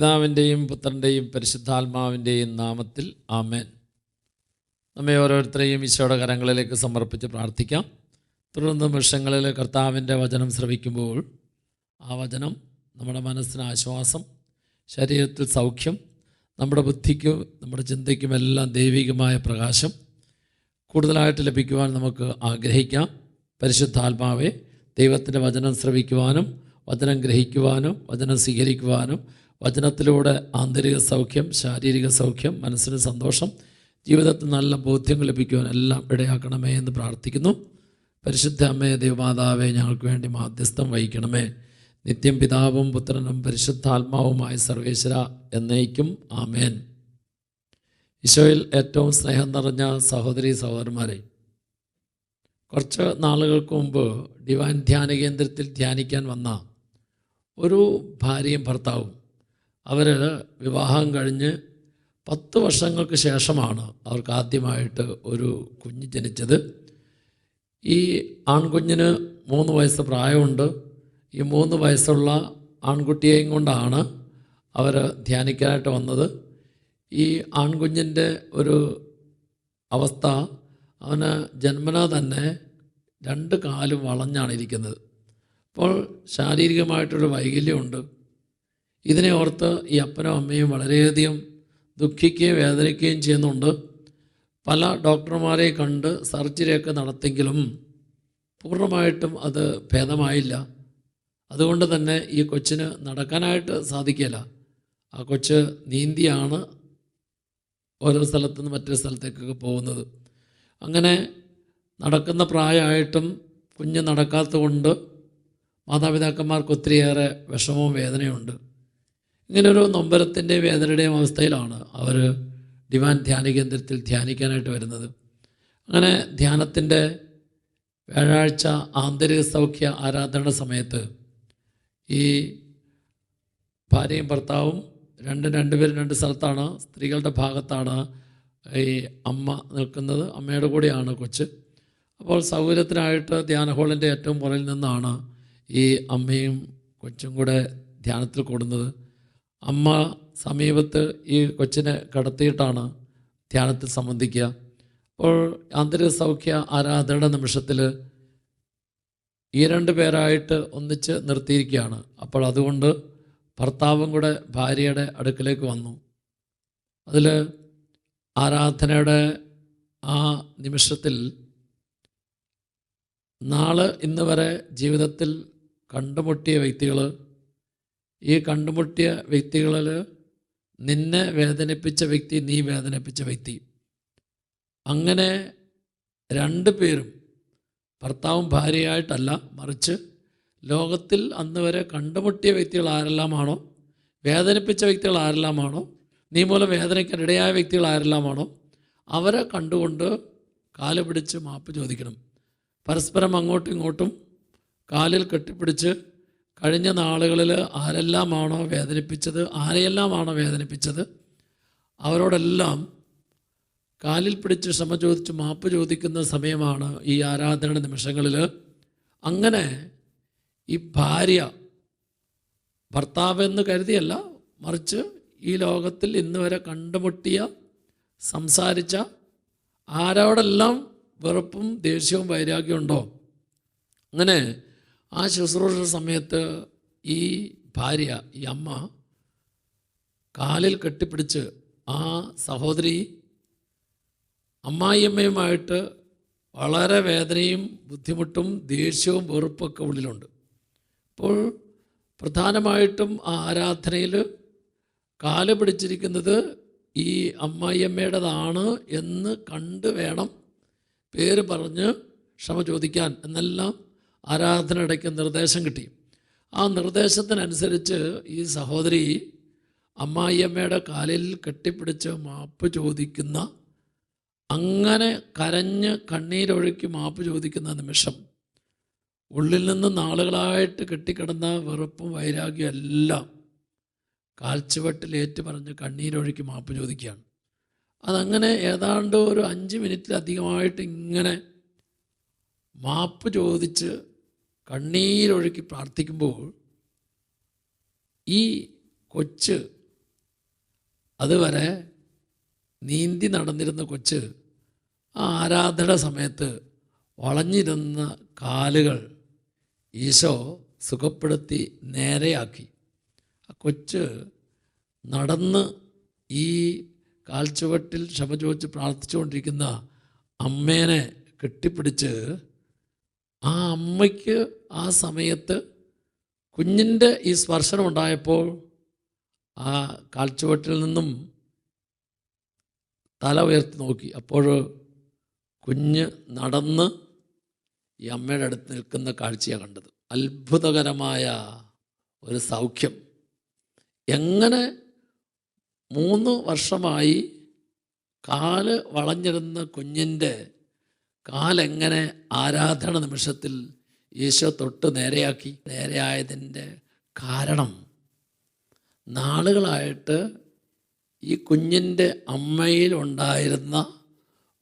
പിതാവിന്റെയും പുത്രന്റെയും പരിശുദ്ധാത്മാവിന്റെയും നാമത്തിൽ ആമേൻ. നമ്മെ ഓരോരുത്തരെയും ഈശോയുടെ കരങ്ങളിലേക്ക് സമർപ്പിച്ച് പ്രാർത്ഥിക്കാം. തുടർന്ന് നിമിഷങ്ങളിൽ കർത്താവിന്റെ വചനം ശ്രവിക്കുമ്പോൾ ആ വചനം നമ്മുടെ മനസ്സിന് ആശ്വാസം ശരീരത്തിൽ സൗഖ്യം നമ്മുടെ ബുദ്ധിക്കും നമ്മുടെ ചിന്തയ്ക്കും എല്ലാം ദൈവികമായ പ്രകാശം കൂടുതലായിട്ട് ലഭിക്കുവാൻ നമുക്ക് ആഗ്രഹിക്കാം. പരിശുദ്ധാത്മാവെ ദൈവത്തിന്റെ വചനം ശ്രവിക്കുവാനും വചനം ഗ്രഹിക്കുവാനും വചനം സ്വീകരിക്കുവാനും വചനത്തിലൂടെ ആന്തരിക സൗഖ്യം ശാരീരിക സൗഖ്യം മനസ്സിന് സന്തോഷം ജീവിതത്തിൽ നല്ല ബോധ്യം ലഭിക്കുവാൻ എല്ലാം ഇടയാക്കണമേ എന്ന് പ്രാർത്ഥിക്കുന്നു. പരിശുദ്ധ അമ്മയെ ദേവമാതാവെ ഞങ്ങൾക്ക് വേണ്ടി മാധ്യസ്ഥം വഹിക്കണമേ. നിത്യം പിതാവും പുത്രനും പരിശുദ്ധാത്മാവുമായ സർവേശ്വര എന്നേക്കും. ആമേൻ. ഈശോയിൽ ഏറ്റവും സ്നേഹം നിറഞ്ഞ സഹോദരി സഹോദരന്മാരെ കുറച്ച് നാളുകൾക്ക് മുമ്പ് ഡിവൈൻ ധ്യാന കേന്ദ്രത്തിൽ ധ്യാനിക്കാൻ വന്ന ഒരു ഭാര്യയും ഭർത്താവും അവർ വിവാഹം കഴിഞ്ഞ് പത്ത് വർഷങ്ങൾക്ക് ശേഷമാണ് അവർക്ക് ആദ്യമായിട്ട് ഒരു കുഞ്ഞ് ജനിച്ചത്. ഈ ആൺകുഞ്ഞിന് മൂന്ന് വയസ്സ് പ്രായമുണ്ട്. ഈ മൂന്ന് വയസ്സുള്ള ആൺകുട്ടിയെയും കൊണ്ടാണ് അവർ ധ്യാനിക്കാനായിട്ട് വന്നത്. ഈ ആൺകുഞ്ഞിന്റെ ഒരു അവസ്ഥ അവന് ജന്മന തന്നെ രണ്ട് കാലും വളഞ്ഞാണ് ഇരിക്കുന്നത്. അപ്പോൾ ശാരീരികമായിട്ടൊരു വൈകല്യമുണ്ട്. ഇതിനെ ഓർത്ത് ഈ അപ്പനും അമ്മയും വളരെയധികം ദുഃഖിക്കുകയും വേദനിക്കുകയും ചെയ്യുന്നുണ്ട്. പല ഡോക്ടർമാരെ കണ്ട് സർജറിയൊക്കെ നടത്തിയെങ്കിലും പൂർണമായിട്ടും അത് ഭേദമായില്ല. അതുകൊണ്ട് തന്നെ ഈ കൊച്ചിന് നടക്കാനായിട്ട് സാധിക്കില്ല ആ കൊച്ച് നീന്തിയാണ് ഓരോ സ്ഥലത്തു നിന്ന് മറ്റൊരു സ്ഥലത്തേക്കൊക്കെ പോകുന്നത്. അങ്ങനെ നടക്കുന്ന പ്രായമായിട്ടും കുഞ്ഞ് നടക്കാത്തതുകൊണ്ട് മാതാപിതാക്കന്മാർക്ക് ഒത്തിരിയേറെ വിഷമവും വേദനയുണ്ട് ഇങ്ങനൊരു നൊമ്പരത്തിന്റെ വേദനയുടെയും അവസ്ഥയിലാണ് അവർ ഡിവാൻ ധ്യാന കേന്ദ്രത്തിൽ ധ്യാനിക്കാനായിട്ട് വരുന്നത്. അങ്ങനെ ധ്യാനത്തിന്റെ വ്യാഴാഴ്ച ആന്തരിക സൗഖ്യ ആരാധന സമയത്ത് ഈ ഭാര്യയും ഭർത്താവും രണ്ടും രണ്ടുപേരും രണ്ട് സ്ഥലത്താണ് സ്ത്രീകളുടെ ഭാഗത്താണ് ഈ അമ്മ നിൽക്കുന്നത്. അമ്മയുടെ കൂടെയാണ് കൊച്ച്. അപ്പോൾ സൗകര്യത്തിനായിട്ട് ധ്യാന ഹോളിന്റെ ഏറ്റവും പുറകിൽ നിന്നാണ് ഈ അമ്മയും കൊച്ചും കൂടെ ധ്യാനത്തിൽ കൂടുന്നത്. അമ്മ സമീപത്ത് ഈ കൊച്ചിനെ കടത്തിയിട്ടാണ് ധ്യാനത്തിൽ സംബന്ധിക്കുക. അപ്പോൾ ആന്തരിക സൗഖ്യ ആരാധനയുടെ നിമിഷത്തിൽ ഈ രണ്ട് പേരായിട്ട് ഒന്നിച്ച് നിർത്തിയിരിക്കുകയാണ്. അപ്പോൾ അതുകൊണ്ട് ഭർത്താവും കൂടെ ഭാര്യയുടെ അടുക്കലേക്ക് വന്നു. അതിൽ ആരാധനയുടെ ആ നിമിഷത്തിൽ നാളെ ഇന്ന് വരെ ജീവിതത്തിൽ കണ്ടുമുട്ടിയ വ്യക്തികൾ ഈ കണ്ടുമുട്ടിയ വ്യക്തികളിൽ നിന്നെ വേദനിപ്പിച്ച വ്യക്തി നീ വേദനിപ്പിച്ച വ്യക്തി. അങ്ങനെ രണ്ട് പേരും ഭർത്താവും ഭാര്യയായിട്ടല്ല മറിച്ച് ലോകത്തിൽ അന്ന് വരെ കണ്ടുമുട്ടിയ വ്യക്തികൾ ആരെല്ലാമാണോ വേദനിപ്പിച്ച വ്യക്തികൾ ആരെല്ലാമാണോ നീ മൂലം വേദനയ്ക്കാൻ ഇടയായ വ്യക്തികൾ ആരെല്ലാമാണോ അവരെ കണ്ടുകൊണ്ട് കാൽ പിടിച്ച് മാപ്പ് ചോദിക്കണം. പരസ്പരം അങ്ങോട്ടും ഇങ്ങോട്ടും കാലിൽ കെട്ടിപ്പിടിച്ച് കഴിഞ്ഞ നാളുകളിൽ ആരെല്ലാമാണോ വേദനിപ്പിച്ചത് ആരെയെല്ലാമാണോ വേദനിപ്പിച്ചത് അവരോടെല്ലാം കാലിൽ പിടിച്ച് ക്ഷമ ചോദിച്ച് മാപ്പ് ചോദിക്കുന്ന സമയമാണ് ഈ ആരാധന നിമിഷങ്ങളിൽ അങ്ങനെ ഈ ഭാര്യ ഭർത്താവെന്ന് കരുതിയല്ല മറിച്ച് ഈ ലോകത്തിൽ ഇന്ന് വരെ കണ്ടുമുട്ടിയ സംസാരിച്ച ആരോടെല്ലാം വെറുപ്പും ദേഷ്യവും വൈരാഗ്യമുണ്ടോ അങ്ങനെ ആ ശുശ്രൂഷ സമയത്ത് ഈ ഭാര്യ ഈ അമ്മ കാലിൽ കെട്ടിപ്പിടിച്ച് ആ സഹോദരി അമ്മായിയമ്മയുമായിട്ട് വളരെ വേദനയും ബുദ്ധിമുട്ടും ദേഷ്യവും വെറുപ്പൊക്കെ ഉള്ളിലുണ്ട്. അപ്പോൾ പ്രധാനമായിട്ടും ആ ആരാധനയിൽ കാൽ പിടിച്ചിരിക്കുന്നത് ഈ അമ്മായിയമ്മയുടേതാണ് എന്ന് കണ്ട് വേണം പേര് പറഞ്ഞ് ക്ഷമ ചോദിക്കാൻ. എന്നെല്ലാം ആരാധനയിടയ്ക്ക് നിർദ്ദേശം കിട്ടി. ആ നിർദ്ദേശത്തിനനുസരിച്ച് ഈ സഹോദരി അമ്മായിയമ്മയുടെ കാലിൽ കെട്ടിപ്പിടിച്ച് മാപ്പ് ചോദിക്കുന്ന അങ്ങനെ കരഞ്ഞ് കണ്ണീരൊഴുക്കി മാപ്പ് ചോദിക്കുന്ന നിമിഷം ഉള്ളിൽ നിന്ന് നാളുകളായിട്ട് കെട്ടിക്കിടന്ന വെറുപ്പും വൈരാഗ്യം എല്ലാം കാൽച്ചുവട്ടിൽ ഏറ്റു പറഞ്ഞ് കണ്ണീരൊഴുക്കി മാപ്പ് ചോദിക്കുകയാണ്. അതങ്ങനെ ഏതാണ്ട് ഒരു അഞ്ച് മിനിറ്റിലധികമായിട്ട് ഇങ്ങനെ മാപ്പ് ചോദിച്ച് കണ്ണീരൊഴുക്കി പ്രാർത്ഥിക്കുമ്പോൾ ഈ കൊച്ച് അതുവരെ നീന്തി നടന്നിരുന്ന കൊച്ച് ആ ആരാധന സമയത്ത് വളഞ്ഞിരുന്ന കാലുകൾ ഈശോ സുഖപ്പെടുത്തി നേരെയാക്കി. ആ കൊച്ച് നടന്ന് ഈ കാൽച്ചുവട്ടിൽ ക്ഷമ ചോദിച്ച് പ്രാർത്ഥിച്ചുകൊണ്ടിരിക്കുന്ന അമ്മേനെ കെട്ടിപ്പിടിച്ച് ആ അമ്മയ്ക്ക് ആ സമയത്ത് കുഞ്ഞിന്റെ ഈ സ്പർശനം ഉണ്ടായപ്പോൾ ആ കാൽച്ചുവട്ടിൽ നിന്നും തല ഉയർത്തി നോക്കി. അപ്പോൾ കുഞ്ഞ് നടന്ന് ഈ അമ്മയുടെ അടുത്ത് നിൽക്കുന്ന കാഴ്ചയാണ് കണ്ടത്. അത്ഭുതകരമായ ഒരു സൗഖ്യം. എങ്ങനെ മൂന്ന് വർഷമായി കാൽ വളഞ്ഞിരുന്ന കുഞ്ഞിന്റെ കാലെങ്ങനെ ആരാധന നിമിഷത്തിൽ ഈശോ തൊട്ട് നേരെയാക്കി? നേരെയായതിന്റെ കാരണം നാളുകളായിട്ട് ഈ കുഞ്ഞിന്റെ അമ്മയിലുണ്ടായിരുന്ന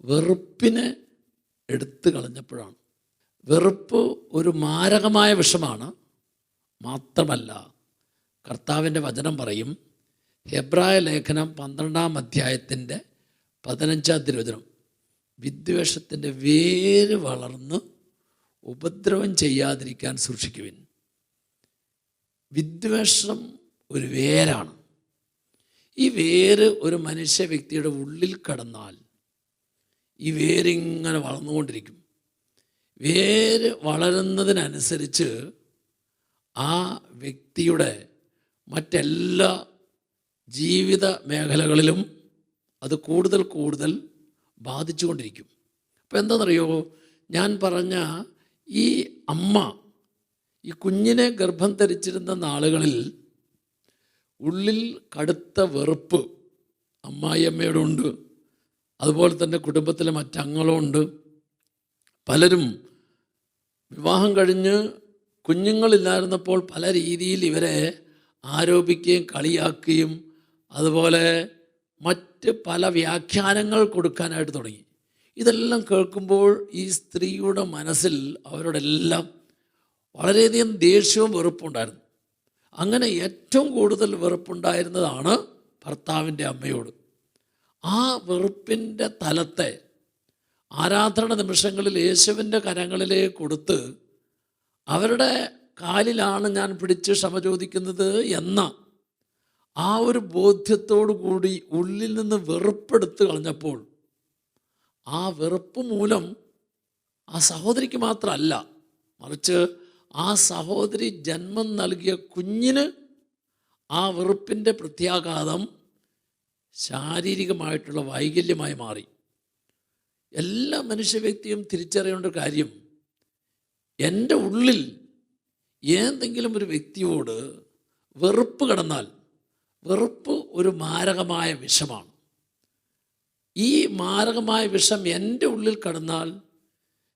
വെറുപ്പിനെ എടുത്തു കളഞ്ഞപ്പോഴാണ്. വെറുപ്പ് ഒരു മാരകമായ വിഷമാണ്. മാത്രമല്ല കർത്താവിന്റെ വചനം പറയും ഹെബ്രായ ലേഖനം പന്ത്രണ്ടാം അധ്യായത്തിന്റെ പതിനഞ്ചാം തിരുവചനം. വിദ്വേഷത്തിന്റെ വേര് വളർന്ന് ഉപദ്രവം ചെയ്യാതിരിക്കാൻ സൂക്ഷിക്കുവിൻ. വിദ്വേഷം ഒരു വേരാണ്. ഈ വേര് ഒരു മനുഷ്യ വ്യക്തിയുടെ ഉള്ളിൽ കടന്നാൽ ഈ വേരിങ്ങനെ വളർന്നുകൊണ്ടിരിക്കും. വേര് വളരുന്നതിനനുസരിച്ച് ആ വ്യക്തിയുടെ മറ്റെല്ലാ ജീവിത മേഖലകളിലും അത് കൂടുതൽ കൂടുതൽ ബാധിച്ചുകൊണ്ടിരിക്കും. അപ്പോൾ എന്താണെന്നറിയോ ഞാൻ പറഞ്ഞ ഈ അമ്മ ഈ കുഞ്ഞിനെ ഗർഭം ധരിച്ചിരുന്ന നാളുകളിൽ ഉള്ളിൽ കടുത്ത വെറുപ്പ് അമ്മായിയമ്മയോടുണ്ട് അതുപോലെ തന്നെ കുടുംബത്തിലെ മറ്റങ്ങളുണ്ട് പലരും വിവാഹം കഴിഞ്ഞ് കുഞ്ഞുങ്ങളില്ലായിരുന്നപ്പോൾ പല രീതിയിൽ ഇവരെ ആരോപിക്കുകയും കളിയാക്കുകയും അതുപോലെ മറ്റ് പല വ്യാഖ്യാനങ്ങൾ കൊടുക്കാനായിട്ട് തുടങ്ങി. ഇതെല്ലാം കേൾക്കുമ്പോൾ ഈ സ്ത്രീയുടെ മനസ്സിൽ അവരോടെല്ലാം വളരെയധികം ദേഷ്യവും വെറുപ്പുണ്ടായിരുന്നു. അങ്ങനെ ഏറ്റവും കൂടുതൽ വെറുപ്പുണ്ടായിരുന്നതാണ് ഭർത്താവിന്റെ അമ്മയോട്. ആ വെറുപ്പിന്റെ തലത്തെ ആരാധന നിമിഷങ്ങളിൽ യേശുവിന്റെ കരങ്ങളിലേക്ക് കൊടുത്ത് അവരുടെ കാലിലാണ് ഞാൻ പിടിച്ച് ക്ഷമ ചോദിക്കുന്നത് എന്ന ആ ഒരു ബോധ്യത്തോടു കൂടി ഉള്ളിൽ നിന്ന് വെറുപ്പെടുത്ത് കളഞ്ഞപ്പോൾ ആ വെറുപ്പ് മൂലം ആ സഹോദരിക്ക് മാത്രമല്ല മറിച്ച് ആ സഹോദരി ജന്മം നൽകിയ കുഞ്ഞിന് ആ വെറുപ്പിന്റെ പ്രത്യാഘാതം ശാരീരികമായിട്ടുള്ള വൈകല്യമായി മാറി. എല്ലാ മനുഷ്യവ്യക്തിയും തിരിച്ചറിയേണ്ട ഒരു കാര്യം എന്റെ ഉള്ളിൽ ഏതെങ്കിലും ഒരു വ്യക്തിയോട് വെറുപ്പ് കടന്നാൽ വെറുപ്പ് ഒരു മാരകമായ വിഷമാണ്. ഈ മാരകമായ വിഷം എന്റെ ഉള്ളിൽ കടന്നാൽ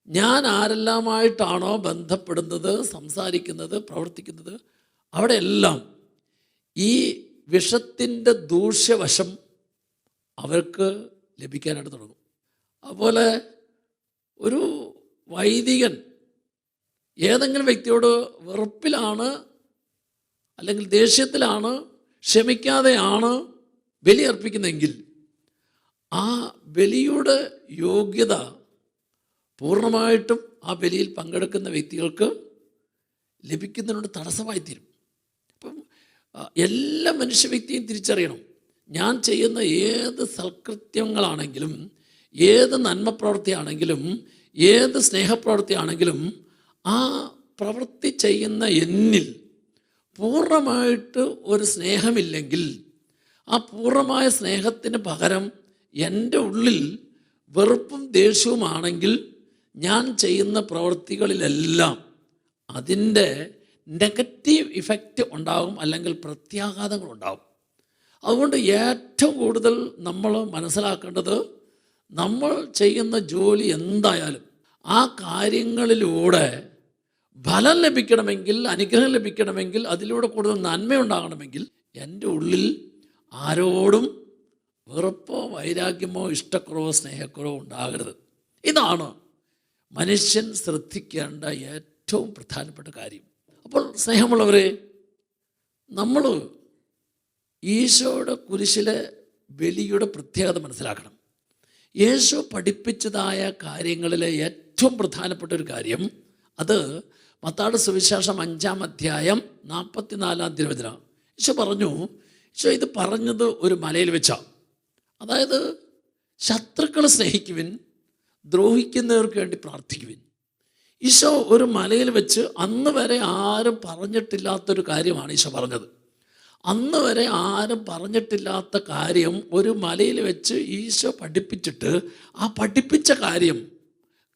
ഞാൻ ആരെല്ലാമായിട്ടാണോ ബന്ധപ്പെടുന്നത് സംസാരിക്കുന്നത് പ്രവർത്തിക്കുന്നത്? അവിടെയെല്ലാം ഈ വിഷത്തിന്റെ ദൂഷ്യവശം അവർക്ക് ലഭിക്കാനായിട്ട് തുടങ്ങും. അതുപോലെ ഒരു വൈദികൻ ഏതെങ്കിലും വ്യക്തിയോട് വെറുപ്പിലാണ് അല്ലെങ്കിൽ ദേഷ്യത്തിലാണ് ക്ഷമിക്കാതെയാണ് ബലി അർപ്പിക്കുന്നതെങ്കിൽ ആ ബലിയുടെ യോഗ്യത പൂർണമായിട്ടും ആ ബലിയിൽ പങ്കെടുക്കുന്ന വ്യക്തികൾക്ക് ലഭിക്കുന്നതിനോട് തടസ്സമായി തീരും അപ്പം എല്ലാ മനുഷ്യ വ്യക്തിയും തിരിച്ചറിയണം. ഞാൻ ചെയ്യുന്ന ഏത് സൽകൃത്യങ്ങളാണെങ്കിലും ഏത് നന്മ പ്രവൃത്തിയാണെങ്കിലും ഏത് സ്നേഹപ്രവൃത്തിയാണെങ്കിലും ആ പ്രവൃത്തി ചെയ്യുന്ന എന്നിൽ പൂർണമായിട്ട് ഒരു സ്നേഹമില്ലെങ്കിൽ ആ പൂർണമായ സ്നേഹത്തിന് പകരം എന്റെ ഉള്ളിൽ വെറുപ്പും ദേഷ്യവുമാണെങ്കിൽ ഞാൻ ചെയ്യുന്ന പ്രവൃത്തികളിലെല്ലാം അതിന്റെ നെഗറ്റീവ് ഇഫക്റ്റ് ഉണ്ടാകും അല്ലെങ്കിൽ പ്രത്യാഘാതങ്ങൾ ഉണ്ടാകും. അതുകൊണ്ട് ഏറ്റവും കൂടുതൽ നമ്മൾ മനസ്സിലാക്കേണ്ടത് നമ്മൾ ചെയ്യുന്ന ജോലി എന്തായാലും ആ കാര്യങ്ങളിലൂടെ ഫലം ലഭിക്കണമെങ്കിൽ അനുഗ്രഹം ലഭിക്കണമെങ്കിൽ അതിലൂടെ കൂടുതൽ നന്മയുണ്ടാകണമെങ്കിൽ എന്റെ ഉള്ളിൽ ആരോടും വെറുപ്പോ വൈരാഗ്യമോ ഇഷ്ടക്കുറവോ സ്നേഹക്കുറവോ ഉണ്ടാകരുത്. ഇതാണ് മനുഷ്യൻ ശ്രദ്ധിക്കേണ്ട ഏറ്റവും പ്രധാനപ്പെട്ട കാര്യം. അപ്പോൾ സ്നേഹമുള്ളവരെ നമ്മൾ ഈശോയുടെ കുരിശിലെ ബലിയുടെ പ്രത്യേകത മനസ്സിലാക്കണം. യേശു പഠിപ്പിച്ചതായ കാര്യങ്ങളിലെ ഏറ്റവും പ്രധാനപ്പെട്ട ഒരു കാര്യം അത് മത്താട് സുവിശേഷം അഞ്ചാം അധ്യായം നാൽപ്പത്തിനാലാം തിരുവചനം. ഈശോ പറഞ്ഞു ഈശോ ഇത് പറഞ്ഞത് ഒരു മലയിൽ വെച്ചാണ് അതായത് ശത്രുക്കളെ സ്നേഹിക്കുവിൻ ദ്രോഹിക്കുന്നവർക്ക് വേണ്ടി പ്രാർത്ഥിക്കുവിൻ. ഈശോ ഒരു മലയിൽ വെച്ച് അന്ന് വരെ ആരും പറഞ്ഞിട്ടില്ലാത്തൊരു കാര്യമാണ് ഈശോ പറഞ്ഞത്. അന്ന് വരെ ആരും പറഞ്ഞിട്ടില്ലാത്ത കാര്യം ഒരു മലയിൽ വെച്ച് ഈശോ പഠിപ്പിച്ചിട്ട് ആ പഠിപ്പിച്ച കാര്യം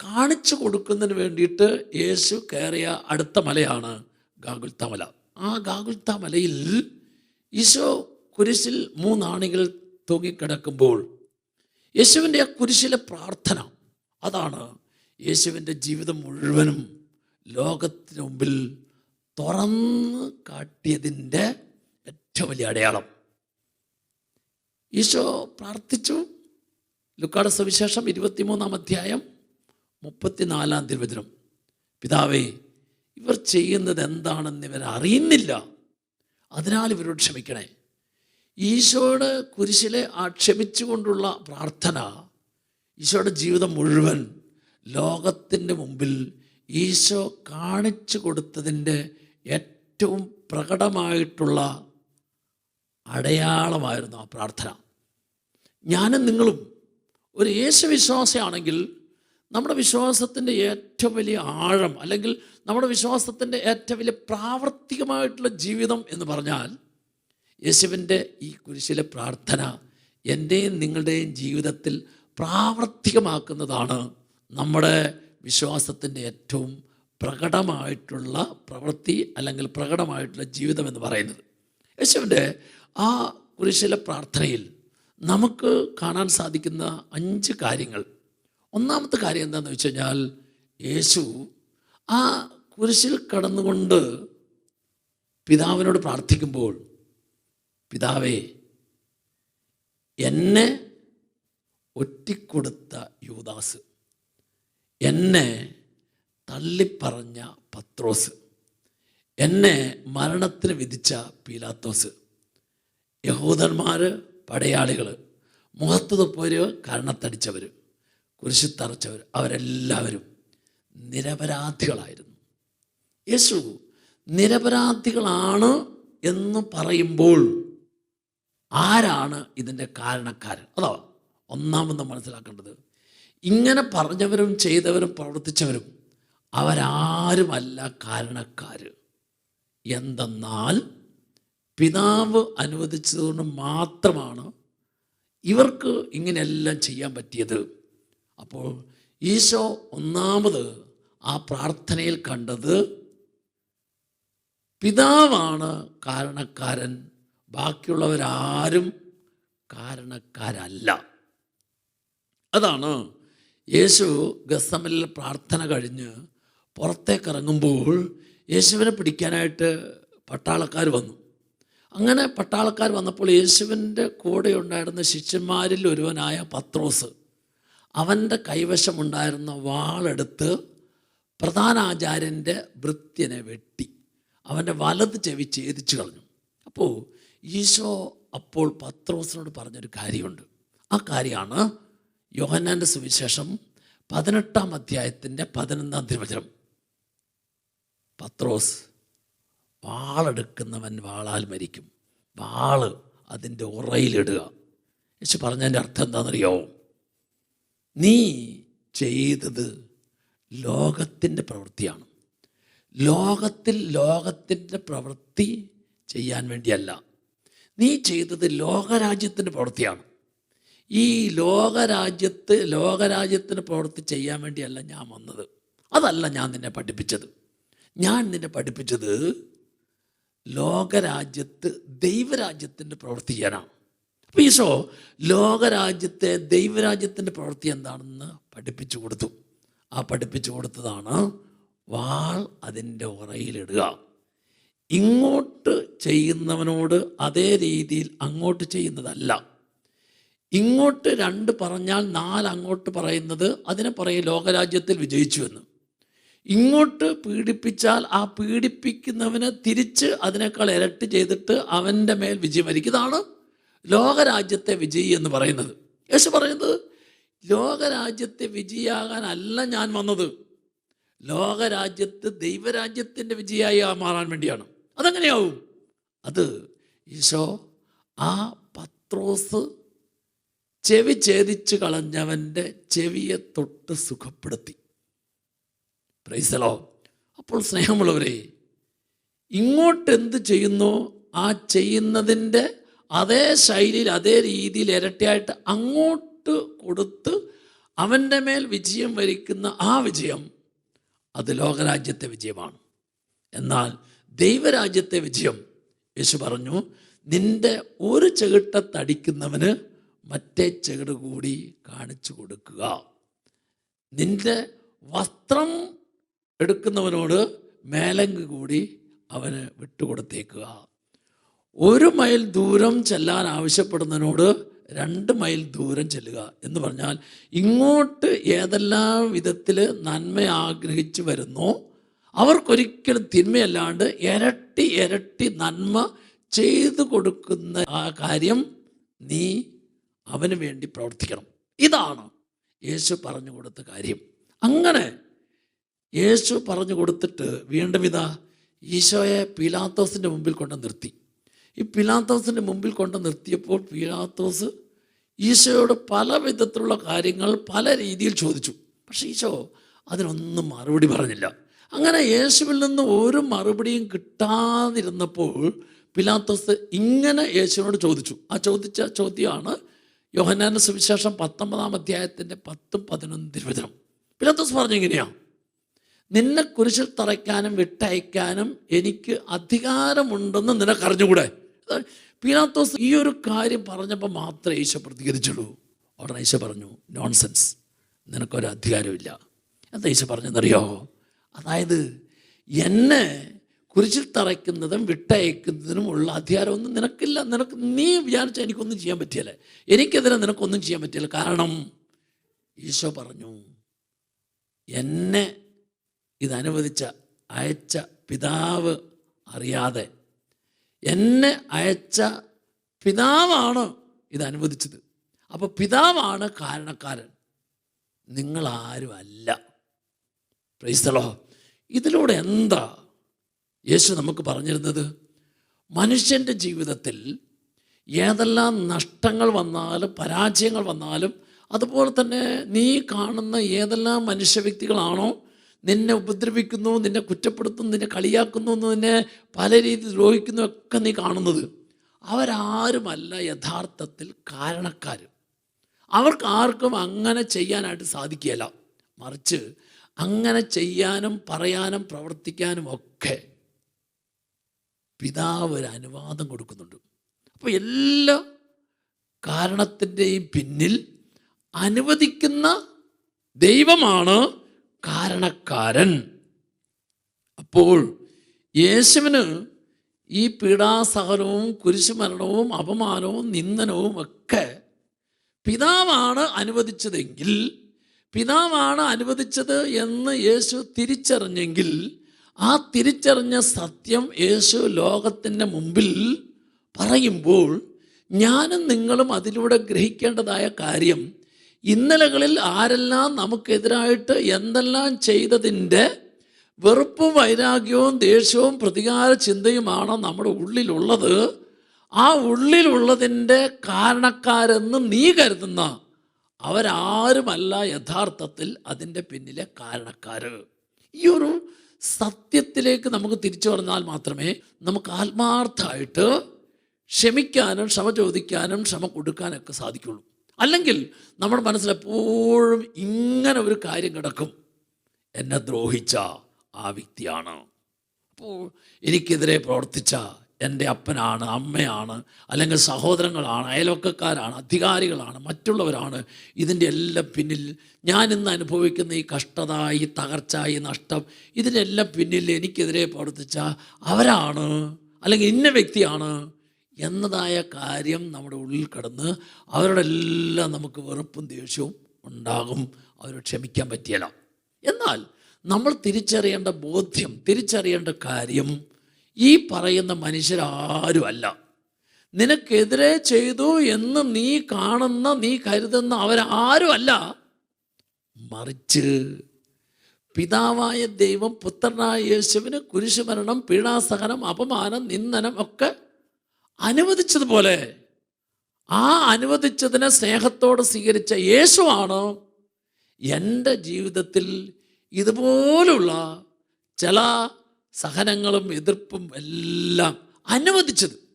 കാണിച്ചു കൊടുക്കുന്നതിന് വേണ്ടിയിട്ട് യേശു കയറിയ അടുത്ത മലയാണ് ഗാഗുൽത്ത മല ആ ഗാഗുൽത്ത മലയിൽ ഈശോ കുരിശിൽ മൂന്നാണികൾ തൂങ്ങിക്കിടക്കുമ്പോൾ യേശുവിന്റെ ആ കുരിശിലെ പ്രാർത്ഥന അതാണ് യേശുവിന്റെ ജീവിതം മുഴുവനും ലോകത്തിന് മുമ്പിൽ തുറന്ന് കാട്ടിയതിന്റെ ഏറ്റവും വലിയ അടയാളം. ഈശോ പ്രാർത്ഥിച്ചു. ലുക്കാട സവിശേഷം ഇരുപത്തിമൂന്നാം അധ്യായം മുപ്പത്തിനാലാം തിരുവചനം. പിതാവേ ഇവർ ചെയ്യുന്നത് എന്താണെന്ന് ഇവർ അറിയുന്നില്ല. അതിനാൽ ഇവരോട് ക്ഷമിക്കണേ. ഈശോയുടെ കുരിശിലെ ആ ക്ഷമിച്ചുകൊണ്ടുള്ള പ്രാർത്ഥന ഈശോയുടെ ജീവിതം മുഴുവൻ ലോകത്തിന്റെ മുമ്പിൽ ഈശോ കാണിച്ചു കൊടുത്തതിന്റെ ഏറ്റവും പ്രകടമായിട്ടുള്ള അടയാളമായിരുന്നു ആ പ്രാർത്ഥന. ഞാനും നിങ്ങളും ഒരു യേശു വിശ്വാസിയാണെങ്കിൽ നമ്മുടെ വിശ്വാസത്തിന്റെ ഏറ്റവും വലിയ ആഴം അല്ലെങ്കിൽ നമ്മുടെ വിശ്വാസത്തിന്റെ ഏറ്റവും വലിയ പ്രാവർത്തികമായിട്ടുള്ള ജീവിതം എന്ന് പറഞ്ഞാൽ യേശുവിന്റെ ഈ കുരിശിലെ പ്രാർത്ഥന എന്റെയും നിങ്ങളുടെയും ജീവിതത്തിൽ പ്രാവർത്തികമാക്കുന്നതാണ് നമ്മുടെ വിശ്വാസത്തിന്റെ ഏറ്റവും പ്രകടമായിട്ടുള്ള പ്രവൃത്തി അല്ലെങ്കിൽ പ്രകടമായിട്ടുള്ള ജീവിതം എന്ന് പറയുന്നത്. യേശുവിന്റെ ആ കുരിശിലെ പ്രാർത്ഥനയിൽ നമുക്ക് കാണാൻ സാധിക്കുന്ന അഞ്ച് കാര്യങ്ങൾ ഒന്നാമത്തെ കാര്യം എന്താണെന്ന് വെച്ച് കഴിഞ്ഞാൽ യേശു ആ കുരിശിൽ കടന്നുകൊണ്ട് പിതാവിനോട് പ്രാർത്ഥിക്കുമ്പോൾ പിതാവേ എന്നെ ഒറ്റിക്കൊടുത്ത യൂദാസ് എന്നെ തള്ളിപ്പറഞ്ഞ പത്രോസ് എന്നെ മരണത്തിന് വിധിച്ച പീലാത്തോസ് യഹൂദന്മാർ പടയാളികൾ മുഖത്ത് തുപ്പവർ കരണത്തടിച്ചവർ കുരിശി തറച്ചവർ അവരെല്ലാവരും നിരപരാധികളായിരുന്നു. യേശു നിരപരാധികളാണ് എന്ന് പറയുമ്പോൾ ആരാണ് ഇതിന്റെ കാരണക്കാരൻ? അതാ ഒന്നാമത് മനസ്സിലാക്കേണ്ടത്. ഇങ്ങനെ പറഞ്ഞവരും ചെയ്തവരും പ്രവർത്തിച്ചവരും അവരാരുമല്ല കാരണക്കാർ എന്തെന്നാൽ പിതാവ് അനുവദിച്ചതുകൊണ്ട് മാത്രമാണ് ഇവർക്ക് ഇങ്ങനെയെല്ലാം ചെയ്യാൻ പറ്റിയത്. അപ്പോൾ ഈശോ ഒന്നാമത് ആ പ്രാർത്ഥനയിൽ കണ്ടത് പിതാവാണ് കാരണക്കാരൻ. ബാക്കിയുള്ളവരാരും കാരണക്കാരല്ല. അതാണ് യേശു ഗസമലിൽ പ്രാർത്ഥന കഴിഞ്ഞ് പുറത്തേക്ക് ഇറങ്ങുമ്പോൾ യേശുവിനെ പിടിക്കാനായിട്ട് പട്ടാളക്കാർ വന്നു. അങ്ങനെ പട്ടാളക്കാർ വന്നപ്പോൾ യേശുവിന്റെ കൂടെ ഉണ്ടായിരുന്ന ശിഷ്യന്മാരിൽ ഒരുവനായ പത്രോസ്. അവന്റെ കൈവശമുണ്ടായിരുന്ന വാളെടുത്ത് പ്രധാന ആചാര്യന്റെ ഭൃത്യനെ വെട്ടി. അവന്റെ വലത് ചെവി ഛേദിച്ചു കളഞ്ഞു. അപ്പോൾ ഈശോ അപ്പോൾ പത്രോസിനോട് പറഞ്ഞൊരു കാര്യമുണ്ട്. ആ കാര്യമാണ് യോഹന്നാന്റെ സുവിശേഷം പതിനെട്ടാം അധ്യായത്തിന്റെ പതിനൊന്നാം തിരുവചനം. പത്രോസ് വാളെടുക്കുന്നവൻ വാളാൽ മരിക്കും. വാൾ അതിന്റെ ഉറയിലിടുക. യേശു പറഞ്ഞതിന്റെ അർത്ഥം എന്താണെന്നറിയോ നീ ചെയ്തത് ലോകത്തിന്റെ പ്രവൃത്തിയാണ്. ലോകത്തിൽ ലോകത്തിന്റെ പ്രവൃത്തി ചെയ്യാൻ വേണ്ടിയല്ല. നീ ചെയ്തത് ലോകരാജ്യത്തിന്റെ പ്രവൃത്തിയാണ്. ഈ ലോകരാജ്യത്ത് ലോകരാജ്യത്തിന് പ്രവൃത്തി ചെയ്യാൻ വേണ്ടിയല്ല ഞാൻ വന്നത്. അതല്ല ഞാൻ നിന്നെ പഠിപ്പിച്ചത്. ഞാൻ നിന്നെ പഠിപ്പിച്ചത് ലോകരാജ്യത്ത് ദൈവരാജ്യത്തിന്റെ പ്രവൃത്തി ചെയ്യാനാണ് ഈശോ ലോകരാജ്യത്തെ ദൈവരാജ്യത്തിന്റെ പ്രവൃത്തി എന്താണെന്ന് പഠിപ്പിച്ചു കൊടുത്തു. ആ പഠിപ്പിച്ചു കൊടുത്തതാണ് വാൾ അതിന്റെ ഉറയിലിടുക. ഇങ്ങോട്ട് ചെയ്യുന്നവനോട് അതേ രീതിയിൽ അങ്ങോട്ട് ചെയ്യുന്നതല്ല. ഇങ്ങോട്ട് രണ്ട് പറഞ്ഞാൽ നാല് അങ്ങോട്ട് പറയുന്നത് അതിനെ പറയും ലോകരാജ്യത്തിൽ വിജയിച്ചു എന്ന്. ഇങ്ങോട്ട് പീഡിപ്പിച്ചാൽ ആ പീഡിപ്പിക്കുന്നവനെ തിരിച്ച് അതിനേക്കാൾ ഇരട്ടി ചെയ്തിട്ട് അവന്റെ മേൽ വിജയം വരിക്കും ഇതാണ് ലോകരാജ്യത്തെ വിജയി എന്ന് പറയുന്നത്. യേശു പറയുന്നത് ലോകരാജ്യത്തെ വിജയിയാകാനല്ല ഞാൻ വന്നത്. ലോകരാജ്യത്ത് ദൈവരാജ്യത്തിന്റെ വിജയായി മാറാൻ വേണ്ടിയാണ്. അതെങ്ങനെയാവും? അത് ഈശോ ആ പത്രോസ് ചെവി ഛേദിച്ച് കളഞ്ഞവന്റെ ചെവിയെ തൊട്ട് സുഖപ്പെടുത്തി. പ്രൈസലോ അപ്പോൾ സ്നേഹമുള്ളവരെ ഇങ്ങോട്ട് എന്ത് ചെയ്യുന്നു? ആ ചെയ്യുന്നതിന്റെ അതേ ശൈലിയിൽ അതേ രീതിയിൽ ഇരട്ടിയായിട്ട് അങ്ങോട്ട് കൊടുത്ത് അവന്റെ മേൽ വിജയം വരിക്കുന്ന ആ വിജയം അത് ലോകരാജ്യത്തെ വിജയമാണ്. എന്നാൽ ദൈവരാജ്യത്തെ വിജയം യേശു പറഞ്ഞു നിന്റെ ഒരു ചെകിട്ട ചെകിട്ടത്തടിക്കുന്നവന് മറ്റേ ചെകിട് കൂടി കാണിച്ചു കൊടുക്കുക. നിന്റെ വസ്ത്രം എടുക്കുന്നവനോട് മേലങ്ക് കൂടി അവന് വിട്ടുകൊടുത്തേക്കുക. ഒരു മൈൽ ദൂരം ചെല്ലാൻ ആവശ്യപ്പെടുന്നതിനോട് രണ്ട് മൈൽ ദൂരം ചെല്ലുക എന്ന് പറഞ്ഞാൽ ഇങ്ങോട്ട് ഏതെല്ലാം വിധത്തിൽ നന്മ ആഗ്രഹിച്ചു വരുന്നോ അവർക്കൊരിക്കലും തിന്മയല്ലാണ്ട് ഇരട്ടി ഇരട്ടി നന്മ ചെയ്തു കൊടുക്കുന്ന ആ കാര്യം നീ അവന് വേണ്ടി പ്രവർത്തിക്കണം. ഇതാണ് യേശു പറഞ്ഞു കൊടുത്ത കാര്യം. അങ്ങനെ യേശു പറഞ്ഞു കൊടുത്തിട്ട് വീണ്ടും ഇതാ ഈശോയെ പീലാത്തോസിന്റെ മുമ്പിൽ കൊണ്ട് നിർത്തി. ഈ പിലാത്തോസിന്റെ മുമ്പിൽ കൊണ്ട് നിർത്തിയപ്പോൾ പിലാത്തോസ് ഈശോയോട് പല വിധത്തിലുള്ള കാര്യങ്ങൾ പല രീതിയിൽ ചോദിച്ചു. പക്ഷേ ഈശോ അതിനൊന്നും മറുപടി പറഞ്ഞില്ല. അങ്ങനെ യേശുവിൽ നിന്ന് ഒരു മറുപടിയും കിട്ടാതിരുന്നപ്പോൾ പിലാത്തോസ് ഇങ്ങനെ യേശുവിനോട് ചോദിച്ചു. ആ ചോദിച്ച ചോദ്യമാണ് യോഹനാന സുവിശേഷം പത്തൊമ്പതാം അധ്യായത്തിന്റെ പത്തും പതിനൊന്നും തിരുവചനം. പിലാത്തോസ് പറഞ്ഞു ഇങ്ങനെയാണ് നിന്നെ കുരിശിൽ തറയ്ക്കാനും വിട്ടയക്കാനും എനിക്ക് അധികാരമുണ്ടെന്ന് നിനക്ക് അറിഞ്ഞുകൂടെ പീലാത്തോസ് ഈ ഒരു കാര്യം പറഞ്ഞപ്പോൾ മാത്രമേ ഈശോ പ്രതികരിച്ചുള്ളൂ. ഉടനെ ഈശോ പറഞ്ഞു നോൺസെൻസ് നിനക്കൊരു അധികാരമില്ല എന്താ ഈശോ പറഞ്ഞെന്നറിയോ അതായത് എന്നെ കുരിശിൽ തറയ്ക്കുന്നതും വിട്ടയക്കുന്നതിനും ഉള്ള അധികാരമൊന്നും നിനക്കില്ല. നിനക്ക് നീ വിചാരിച്ച എനിക്കൊന്നും ചെയ്യാൻ പറ്റിയല്ല? എനിക്കെതിരെ നിനക്കൊന്നും ചെയ്യാൻ പറ്റില്ല കാരണം ഈശോ പറഞ്ഞു എന്നെ ഇതനുവദിച്ച അയച്ച പിതാവ് അറിയാതെ എന്നെ അയച്ച പിതാവാണ് ഇത് അനുവദിച്ചത്. അപ്പോൾ പിതാവാണ് കാരണക്കാരൻ. നിങ്ങളാരും അല്ല പ്രൈസ്തലോ ഇതിലൂടെ എന്താ യേശു നമുക്ക് പറഞ്ഞിരുന്നത്? മനുഷ്യന്റെ ജീവിതത്തിൽ ഏതെല്ലാം നഷ്ടങ്ങൾ വന്നാലും പരാജയങ്ങൾ വന്നാലും അതുപോലെ തന്നെ നീ കാണുന്ന ഏതെല്ലാം മനുഷ്യ വ്യക്തികളാണോ നിന്നെ ഉപദ്രവിക്കുന്നു നിന്നെ കുറ്റപ്പെടുത്തുന്നു നിന്നെ കളിയാക്കുന്നു നിന്നെ പല രീതിയിൽ ദ്രോഹിക്കുന്നു ഒക്കെ നീ കാണുന്നത്. അവരാരുമല്ല യഥാർത്ഥത്തിൽ കാരണക്കാർ. അവർക്ക് ആർക്കും അങ്ങനെ ചെയ്യാനായിട്ട് സാധിക്കുകയില്ല. മറിച്ച് അങ്ങനെ ചെയ്യാനും പറയാനും പ്രവർത്തിക്കാനും ഒക്കെ പിതാവ് ഒരു അനുവാദം കൊടുക്കുന്നുണ്ട്. അപ്പോൾ എല്ലാ കാരണത്തിന്റെയും പിന്നിൽ അനുവദിക്കുന്ന ദൈവമാണ് കാരണക്കാരൻ. അപ്പോൾ യേശുവിന് ഈ പീഡാസഹനവും കുരിശുമരണവും അപമാനവും നിന്ദനവും ഒക്കെ പിതാവാണ് അനുവദിച്ചതെങ്കിൽ പിതാവാണ് അനുവദിച്ചത് എന്ന് യേശു തിരിച്ചറിഞ്ഞെങ്കിൽ ആ തിരിച്ചറിഞ്ഞ സത്യം യേശു ലോകത്തിന്റെ മുമ്പിൽ പറയുമ്പോൾ ഞാനും നിങ്ങളും അതിലൂടെ ഗ്രഹിക്കേണ്ടതായ കാര്യം ഇന്നലകളിൽ ആരെല്ലാം നമുക്കെതിരായിട്ട് എന്തെല്ലാം ചെയ്തതിന്റെ വെറുപ്പും വൈരാഗ്യവും ദേഷ്യവും പ്രതികാര ചിന്തയുമാണ് നമ്മുടെ ഉള്ളിലുള്ളത്? ആ ഉള്ളിലുള്ളതിന്റെ കാരണക്കാരെന്ന് നീ കരുതുന്ന അവരാരുമല്ല യഥാർത്ഥത്തിൽ അതിന്റെ പിന്നിലെ കാരണക്കാർ ഈ ഒരു സത്യത്തിലേക്ക് നമുക്ക് തിരിച്ചു പറഞ്ഞാൽ മാത്രമേ നമുക്ക് ആത്മാർത്ഥമായിട്ട് ക്ഷമിക്കാനും ക്ഷമ ചോദിക്കാനും ക്ഷമ കൊടുക്കാനൊക്കെ സാധിക്കുള്ളൂ. അല്ലെങ്കിൽ നമ്മുടെ മനസ്സിലെപ്പോഴും ഇങ്ങനെ ഒരു കാര്യം കിടക്കും. എന്നെ ദ്രോഹിച്ച ആ വ്യക്തിയാണ്. അപ്പോൾ എനിക്കെതിരെ പ്രവർത്തിച്ച എന്റെ അപ്പനാണ് അമ്മയാണ് അല്ലെങ്കിൽ സഹോദരങ്ങളാണ് അയൽവക്കക്കാരാണ് അധികാരികളാണ് മറ്റുള്ളവരാണ്. ഇതിന്റെ എല്ലാം പിന്നിൽ ഞാൻ ഇന്ന് അനുഭവിക്കുന്ന ഈ കഷ്ടത ഈ തകർച്ച ഈ നഷ്ടം ഇതിന്റെ എല്ലാം പിന്നിൽ എനിക്കെതിരെ പ്രവർത്തിച്ച അവരാണ് അല്ലെങ്കിൽ ഇന്ന വ്യക്തിയാണ് എന്നതായ കാര്യം നമ്മുടെ ഉള്ളിൽ കടന്ന് അവരുടെ എല്ലാം നമുക്ക് വെറുപ്പും ദേഷ്യവും ഉണ്ടാകും. അവർ ക്ഷമിക്കാൻ പറ്റിയല്ല. എന്നാൽ നമ്മൾ തിരിച്ചറിയേണ്ട ബോധ്യം തിരിച്ചറിയേണ്ട കാര്യം ഈ പറയുന്ന മനുഷ്യരാരുമല്ല. നിനക്കെതിരെ ചെയ്തു എന്ന് നീ കാണുന്ന നീ കരുതുന്ന അവരാരുമല്ല. മറിച്ച് പിതാവായ ദൈവം പുത്രനായ യേശുവിന് കുരിശുമരണം പീഡാസഹനം അപമാനം നിന്ദനം ഒക്കെ അനുവദിച്ചതുപോലെ ആ അനുവദിച്ചതിനെ സ്നേഹത്തോടെ സ്വീകരിച്ച യേശുവാണ് എന്റെ ജീവിതത്തിൽ ഇതുപോലുള്ള ചില സഹനങ്ങളും എതിർപ്പും എല്ലാം അനുവദിച്ചത്.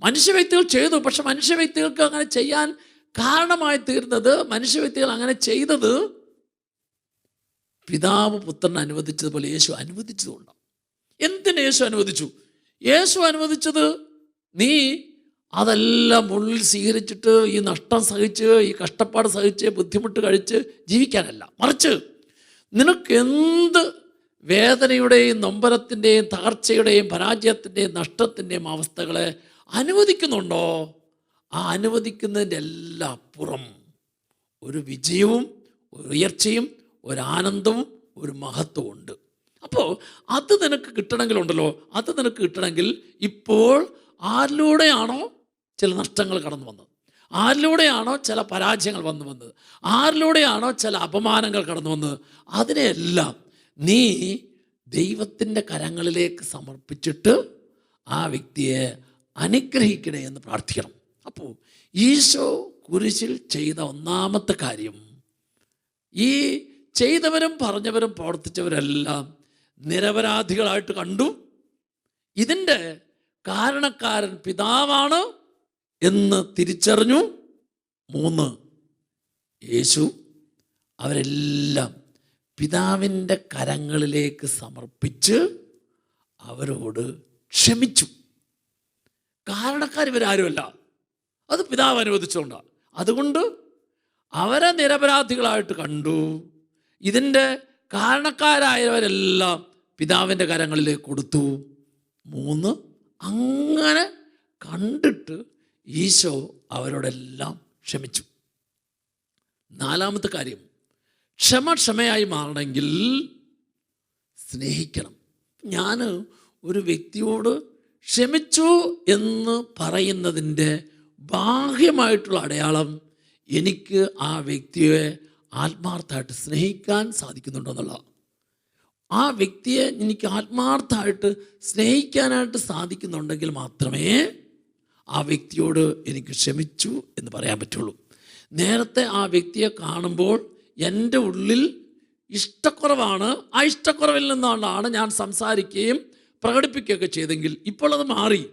മനുഷ്യ വ്യക്തികൾ ചെയ്തു പക്ഷെ മനുഷ്യ വ്യക്തികൾക്ക് അങ്ങനെ ചെയ്യാൻ കാരണമായി തീർന്നത് മനുഷ്യ വ്യക്തികൾ അങ്ങനെ ചെയ്തത് പിതാവ് പുത്രൻ അനുവദിച്ചതുപോലെ യേശു അനുവദിച്ചതുകൊണ്ടാണ്. എന്തിന് യേശു അനുവദിച്ചു? യേശു അനുവദിച്ചത് നീ അതെല്ലാം ഉള്ളിൽ സ്വീകരിച്ചിട്ട് ഈ നഷ്ടം സഹിച്ച് ഈ കഷ്ടപ്പാട് സഹിച്ച് ബുദ്ധിമുട്ട് കഴിച്ച് ജീവിക്കാനല്ല. മറിച്ച് നിനക്ക് എന്ത് വേദനയുടെയും നൊമ്പരത്തിന്റെയും തകർച്ചയുടെയും പരാജയത്തിന്റെയും നഷ്ടത്തിന്റെയും അവസ്ഥകളെ അനുവദിക്കുന്നുണ്ടോ? ആ അനുവദിക്കുന്നതിന്റെ എല്ലാം അപ്പുറം ഒരു വിജയവും ഒരു ഉയർച്ചയും ഒരു ആനന്ദവും ഒരു മഹത്വവും ഉണ്ട്. അപ്പോൾ അത് നിനക്ക് കിട്ടണമെങ്കിലുണ്ടല്ലോ. അത് നിനക്ക് കിട്ടണമെങ്കിൽ ഇപ്പോൾ ആരിലൂടെയാണോ ചില നഷ്ടങ്ങൾ കടന്നു വന്നത്? ആരിലൂടെയാണോ ചില പരാജയങ്ങൾ വന്നു വന്നത്? ആരിലൂടെയാണോ ചില അപമാനങ്ങൾ കടന്നു വന്നത്? അതിനെയെല്ലാം നീ ദൈവത്തിന്റെ കരങ്ങളിലേക്ക് സമർപ്പിച്ചിട്ട് ആ വ്യക്തിയെ അനുഗ്രഹിക്കണേ എന്ന് പ്രാർത്ഥിക്കണം. അപ്പോൾ ഈശോ കുരിശിൽ ചെയ്ത ഒന്നാമത്തെ കാര്യം ഈ ചെയ്തവരും പറഞ്ഞവരും പ്രവർത്തിച്ചവരെല്ലാം നിരപരാധികളായിട്ട് കണ്ടു. ഇതിന്റെ കാരണക്കാരൻ പിതാവാണ് എന്ന് തിരിച്ചറിഞ്ഞു. മൂന്ന് യേശു അവരെല്ലാം പിതാവിന്റെ കരങ്ങളിലേക്ക് സമർപ്പിച്ച് അവരോട് ക്ഷമിച്ചു. കാരണക്കാർ ഇവരാരുമല്ല. അത് പിതാവ് അനുവദിച്ചുകൊണ്ടാണ്. അതുകൊണ്ട് അവരെ നിരപരാധികളായിട്ട് കണ്ടു. ഇതിന്റെ കാരണക്കാരായവരെല്ലാം പിതാവിന്റെ കരങ്ങളിലേക്ക് കൊടുത്തു. മൂന്ന് അങ്ങനെ കണ്ടിട്ട് ഈശോ അവരോടെല്ലാം ക്ഷമിച്ചു. നാലാമത്തെ കാര്യം ക്ഷമ ക്ഷമയായി മാറണമെങ്കിൽ സ്നേഹിക്കണം. ഞാൻ ഒരു വ്യക്തിയോട് ക്ഷമിച്ചു എന്ന് പറയുന്നതിന്റെ ബാഹ്യമായിട്ടുള്ള അടയാളം എനിക്ക് ആ വ്യക്തിയെ ആത്മാർത്ഥമായിട്ട് സ്നേഹിക്കാൻ സാധിക്കുന്നുണ്ടോ എന്നുള്ളതാണ്. ആ വ്യക്തിയെ എനിക്ക് ആത്മാർത്ഥമായിട്ട് സ്നേഹിക്കാനായിട്ട് സാധിക്കുന്നുണ്ടെങ്കിൽ മാത്രമേ ആ വ്യക്തിയോട് എനിക്ക് ക്ഷമിച്ചു എന്ന് പറയാൻ പറ്റുള്ളൂ. നേരത്തെ ആ വ്യക്തിയെ കാണുമ്പോൾ എന്റെ ഉള്ളിൽ ഇഷ്ടക്കുറവാണ്. ആ ഇഷ്ടക്കുറവിൽ നിന്നാണ് ഞാൻ സംസാരിക്കുകയും പ്രകടിപ്പിക്കുകയൊക്കെ ചെയ്തെങ്കിൽ ഇപ്പോൾ അത് മാറി.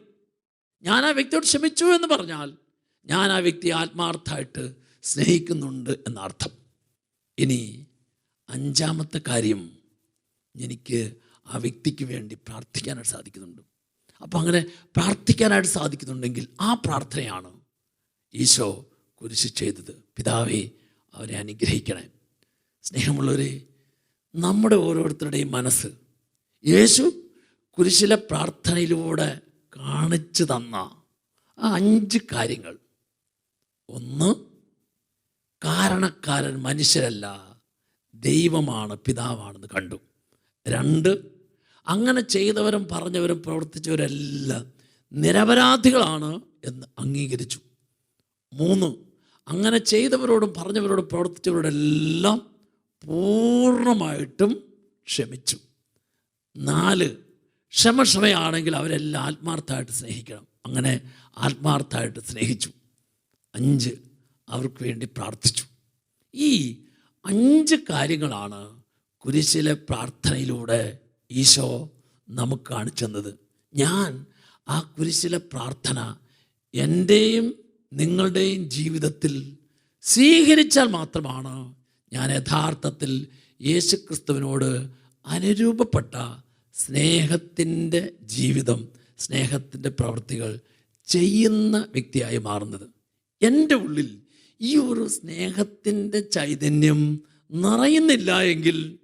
ഞാൻ ആ വ്യക്തിയോട് ക്ഷമിച്ചു എന്ന് പറഞ്ഞാൽ ഞാൻ ആ വ്യക്തിയെ ആത്മാർത്ഥമായിട്ട് സ്നേഹിക്കുന്നുണ്ട് എന്നർത്ഥം. ഇനി അഞ്ചാമത്തെ കാര്യം എനിക്ക് ആ വ്യക്തിക്ക് വേണ്ടി പ്രാർത്ഥിക്കാനായിട്ട് സാധിക്കുന്നുണ്ട്. അപ്പോൾ അങ്ങനെ പ്രാർത്ഥിക്കാനായിട്ട് സാധിക്കുന്നുണ്ടെങ്കിൽ ആ പ്രാർത്ഥനയാണ് ഈശോ കുരിശ് ചെയ്തത്. പിതാവേ അവരെ അനുഗ്രഹിക്കണേ സ്നേഹമുള്ളവരെ നമ്മുടെ ഓരോരുത്തരുടെയും മനസ്സ് യേശു കുരിശിലെ പ്രാർത്ഥനയിലൂടെ കാണിച്ചു തന്ന ആ അഞ്ച് കാര്യങ്ങൾ. ഒന്ന് കാരണക്കാരൻ മനുഷ്യരല്ല ദൈവമാണ് പിതാവാണെന്ന് കണ്ടു. രണ്ട് അങ്ങനെ ചെയ്തവരും പറഞ്ഞവരും പ്രവർത്തിച്ചവരെല്ലാം നിരപരാധികളാണ് എന്ന് അംഗീകരിച്ചു. മൂന്ന് അങ്ങനെ ചെയ്തവരോടും പറഞ്ഞവരോടും പ്രവർത്തിച്ചവരോടെല്ലാം പൂർണമായിട്ടും ക്ഷമിച്ചു. നാല് ക്ഷമക്ഷമയാണെങ്കിൽ അവരെല്ലാം ആത്മാർത്ഥമായിട്ട് സ്നേഹിക്കണം. അങ്ങനെ ആത്മാർത്ഥമായിട്ട് സ്നേഹിച്ചു. അഞ്ച് അവർക്ക് വേണ്ടി പ്രാർത്ഥിച്ചു. ഈ അഞ്ച് കാര്യങ്ങളാണ് കുരിശിലെ പ്രാർത്ഥനയിലൂടെ ഈശോ നമുക്ക് കാണിച്ചെന്നത്. ഞാൻ ആ കുരിശിലെ പ്രാർത്ഥന എന്റെയും നിങ്ങളുടെയും ജീവിതത്തിൽ സ്വീകരിച്ചാൽ മാത്രമാണ് ഞാൻ യഥാർത്ഥത്തിൽ യേശുക്രിസ്തുവിനോട് അനുരൂപപ്പെട്ട സ്നേഹത്തിന്റെ ജീവിതം സ്നേഹത്തിന്റെ പ്രവൃത്തികൾ ചെയ്യുന്ന വ്യക്തിയായി മാറുന്നത്. എന്റെ ഉള്ളിൽ ഈ ഒരു സ്നേഹത്തിന്റെ ചൈതന്യം നിറയുന്നില്ല എങ്കിൽ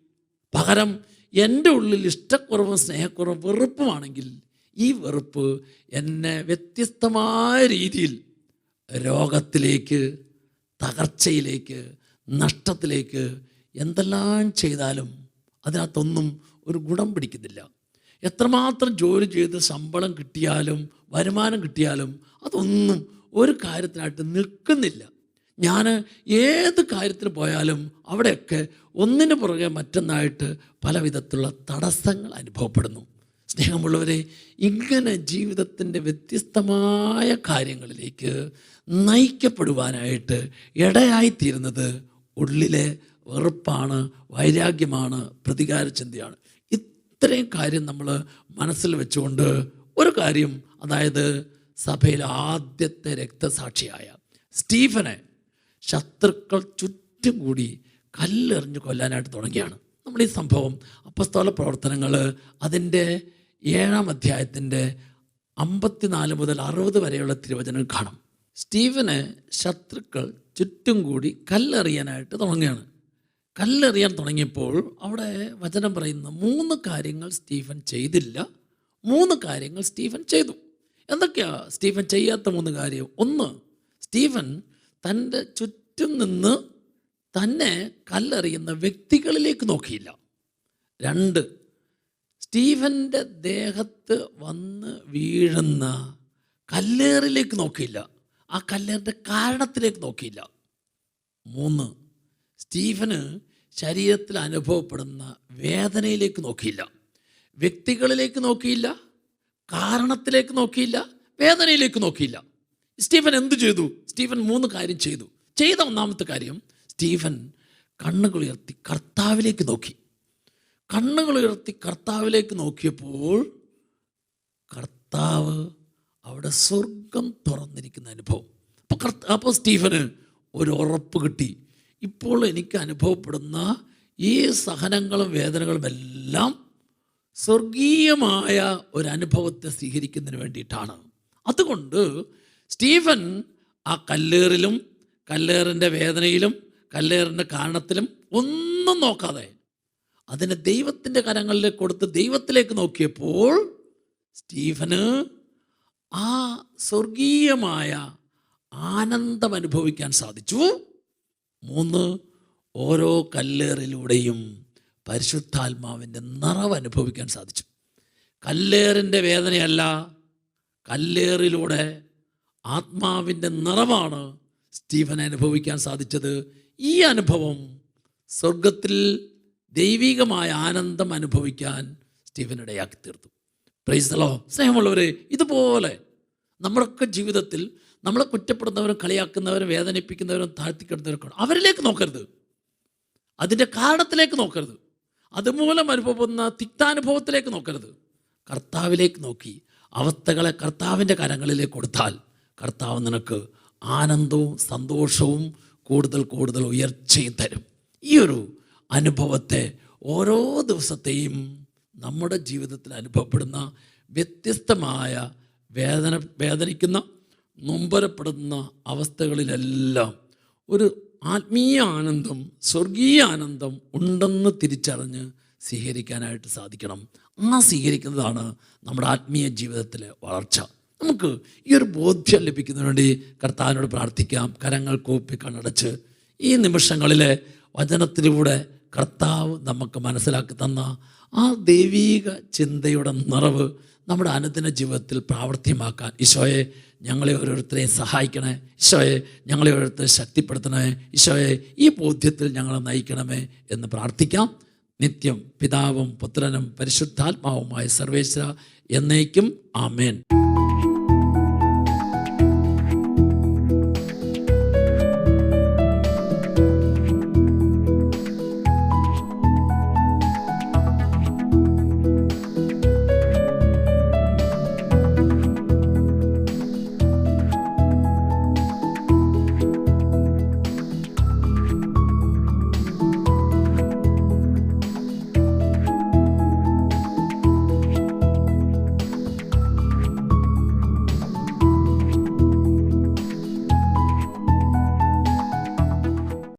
പകരം എന്റെ ഉള്ളിൽ ഇഷ്ടക്കുറവും സ്നേഹക്കുറവും വെറുപ്പുമാണെങ്കിൽ ഈ വെറുപ്പ് എന്നെ വ്യത്യസ്തമായ രീതിയിൽ രോഗത്തിലേക്ക് തകർച്ചയിലേക്ക് നഷ്ടത്തിലേക്ക് എന്തെല്ലാം ചെയ്താലും അതിനകത്തൊന്നും ഒരു ഗുണം പിടിക്കുന്നില്ല. എത്രമാത്രം ജോലി ചെയ്ത് ശമ്പളം കിട്ടിയാലും വരുമാനം കിട്ടിയാലും അതൊന്നും ഒരു കാര്യത്തിനായിട്ട് നിൽക്കുന്നില്ല. ഞാൻ ഏത് കാര്യത്തിന് പോയാലും അവിടെയൊക്കെ ഒന്നിന് പുറകെ മറ്റൊന്നായിട്ട് പല വിധത്തിലുള്ള തടസ്സങ്ങൾ അനുഭവപ്പെടുന്നു. സ്നേഹമുള്ളവരെ ഇങ്ങനെ ജീവിതത്തിന്റെ വ്യത്യസ്തമായ കാര്യങ്ങളിലേക്ക് നയിക്കപ്പെടുവാനായിട്ട് ഇടയായിത്തീരുന്നത് ഉള്ളിലെ വെറുപ്പാണ് വൈരാഗ്യമാണ് പ്രതികാര ചിന്തയാണ് ഇത്രയും കാര്യം നമ്മൾ മനസ്സിൽ വെച്ചുകൊണ്ട് ഒരു കാര്യം അതായത് സഭയിലെ ആദ്യത്തെ രക്തസാക്ഷിയായ സ്റ്റീഫനെ ശത്രുക്കൾ ചുറ്റും കൂടി കല്ലെറിഞ്ഞ് കൊല്ലാനായിട്ട് തുടങ്ങിയാണ്. നമ്മൾ ഈ സംഭവം അപ്പസ്തോല പ്രവർത്തനങ്ങൾ അതിന്റെ ഏഴാം അധ്യായത്തിന്റെ അമ്പത്തിനാല് മുതൽ അറുപത് വരെയുള്ള തിരുവചനം കാണാം. സ്റ്റീവന് ശത്രുക്കൾ ചുറ്റും കൂടി കല്ലെറിയാനായിട്ട് തുടങ്ങുകയാണ്. കല്ലെറിയാൻ തുടങ്ങിയപ്പോൾ അവിടെ വചനം പറയുന്ന മൂന്ന് കാര്യങ്ങൾ സ്റ്റീഫൻ ചെയ്തില്ല. മൂന്ന് കാര്യങ്ങൾ സ്റ്റീഫൻ ചെയ്തു. എന്തൊക്കെയാ സ്റ്റീഫൻ ചെയ്യാത്ത മൂന്ന് കാര്യം? ഒന്ന് സ്റ്റീഫൻ തന്റെ ചുറ്റും നിന്ന് തന്നെ കല്ലെറിയുന്ന വ്യക്തികളിലേക്ക് നോക്കിയില്ല. രണ്ട് സ്റ്റീഫന്റെ ദേഹത്ത് വന്ന് വീഴുന്ന കല്ലേറിലേക്ക് നോക്കിയില്ല. ആ കല്ലേറിന്റെ കാരണത്തിലേക്ക് നോക്കിയില്ല. മൂന്ന് സ്റ്റീഫന് ശരീരത്തിൽ അനുഭവപ്പെടുന്ന വേദനയിലേക്ക് നോക്കിയില്ല. വ്യക്തികളിലേക്ക് നോക്കിയില്ല. കാരണത്തിലേക്ക് നോക്കിയില്ല. വേദനയിലേക്ക് നോക്കിയില്ല. സ്റ്റീഫൻ എന്തു ചെയ്തു? സ്റ്റീഫൻ മൂന്ന് കാര്യം ചെയ്തു. ചെയ്ത ഒന്നാമത്തെ കാര്യം സ്റ്റീഫൻ കണ്ണുകൾ ഉയർത്തി കർത്താവിലേക്ക് നോക്കി. കണ്ണുകൾ ഉയർത്തി കർത്താവിലേക്ക് നോക്കിയപ്പോൾ കർത്താവ് അവിടെ സ്വർഗം തുറന്നിരിക്കുന്ന അനുഭവം. അപ്പോൾ കർത്ത അപ്പോൾ സ്റ്റീഫന് ഒരു ഉറപ്പ് കിട്ടി. ഇപ്പോൾ എനിക്ക് അനുഭവപ്പെടുന്ന ഈ സഹനങ്ങളും വേദനകളും എല്ലാം സ്വർഗീയമായ ഒരു അനുഭവത്തെ സ്വീകരിക്കുന്നതിന് വേണ്ടിയിട്ടാണ്. അതുകൊണ്ട് സ്റ്റീഫൻ ആ കല്ലേറിലും കല്ലേറിന്റെ വേദനയിലും കല്ലേറിന്റെ കാരണത്തിലും ഒന്നും നോക്കാതെ അതിനെ ദൈവത്തിന്റെ കരങ്ങളിലേക്ക് കൊടുത്ത് ദൈവത്തിലേക്ക് നോക്കിയപ്പോൾ സ്റ്റീഫന് ആ സ്വർഗീയമായ ആനന്ദം അനുഭവിക്കാൻ സാധിച്ചു. മൂന്ന് ഓരോ കല്ലേറിലൂടെയും പരിശുദ്ധാത്മാവിന്റെ നിറവ് അനുഭവിക്കാൻ സാധിച്ചു. കല്ലേറിന്റെ വേദനയല്ല കല്ലേറിലൂടെ ആത്മാവിന്റെ നിറവാണ് സ്റ്റീഫൻ അനുഭവിക്കാൻ സാധിച്ചത്. ഈ അനുഭവം സ്വർഗത്തിൽ ദൈവികമായ ആനന്ദം അനുഭവിക്കാൻ സ്റ്റീഫൻ ഇടയാക്കി തീർത്തു പ്രൈസലോ സ്നേഹമുള്ളവരെ ഇതുപോലെ നമ്മളൊക്കെ ജീവിതത്തിൽ നമ്മളെ കുറ്റപ്പെടുന്നവരും കളിയാക്കുന്നവരും വേദനിപ്പിക്കുന്നവരും താഴ്ത്തിക്കിടുന്നവരൊക്കെ ഉണ്ട്. അവരിലേക്ക് നോക്കരുത്. അതിന്റെ കാരണത്തിലേക്ക് നോക്കരുത്. അതുമൂലം അനുഭവപ്പെടുന്ന തിക്താനുഭവത്തിലേക്ക് നോക്കരുത്. കർത്താവിലേക്ക് നോക്കി അവസ്ഥകളെ കർത്താവിന്റെ കരങ്ങളിലേക്ക് കൊടുത്താൽ കർത്താവ് നിനക്ക് ആനന്ദവും സന്തോഷവും കൂടുതൽ കൂടുതൽ ഉയർച്ചയും തരും. ഈ ഒരു അനുഭവത്തെ ഓരോ ദിവസത്തെയും നമ്മുടെ ജീവിതത്തിൽ അനുഭവപ്പെടുന്ന വ്യത്യസ്തമായ വേദന വേദനിക്കുന്ന നൊമ്പരപ്പെടുന്ന അവസ്ഥകളിലെല്ലാം ഒരു ആത്മീയ ആനന്ദം സ്വർഗീയ ആനന്ദം ഉണ്ടെന്ന് തിരിച്ചറിഞ്ഞ് സ്വീകരിക്കാനായിട്ട് സാധിക്കണം. ആ സ്വീകരിക്കുന്നതാണ് നമ്മുടെ ആത്മീയ ജീവിതത്തിലെ വളർച്ച. നമുക്ക് ഈ ഒരു ബോധ്യം ലഭിക്കുന്നതിന് വേണ്ടി കർത്താവിനോട് പ്രാർത്ഥിക്കാം. കരങ്ങൾ കൂപ്പി കണ്ണടച്ച് ഈ നിമിഷങ്ങളിൽ വചനത്തിലൂടെ കർത്താവ് നമുക്ക് മനസ്സിലാക്കി തന്ന ആ ദൈവീക ചിന്തയുടെ നിറവ് നമ്മുടെ അനുദിന ജീവിതത്തിൽ പ്രാവർത്തികമാക്കാൻ. ഈശോയെ ഞങ്ങളെ ഓരോരുത്തരെയും സഹായിക്കണേ ഈശോയെ ഞങ്ങളെ ഓരോരുത്തരെ ശക്തിപ്പെടുത്തണേ ഈശോയെ ഈ ബോധ്യത്തിൽ ഞങ്ങളെ നയിക്കണമേ എന്ന് പ്രാർത്ഥിക്കാം. നിത്യം പിതാവും പുത്രനും പരിശുദ്ധാത്മാവുമായ സർവേശ്വര എന്നേക്കും ആമേൻ.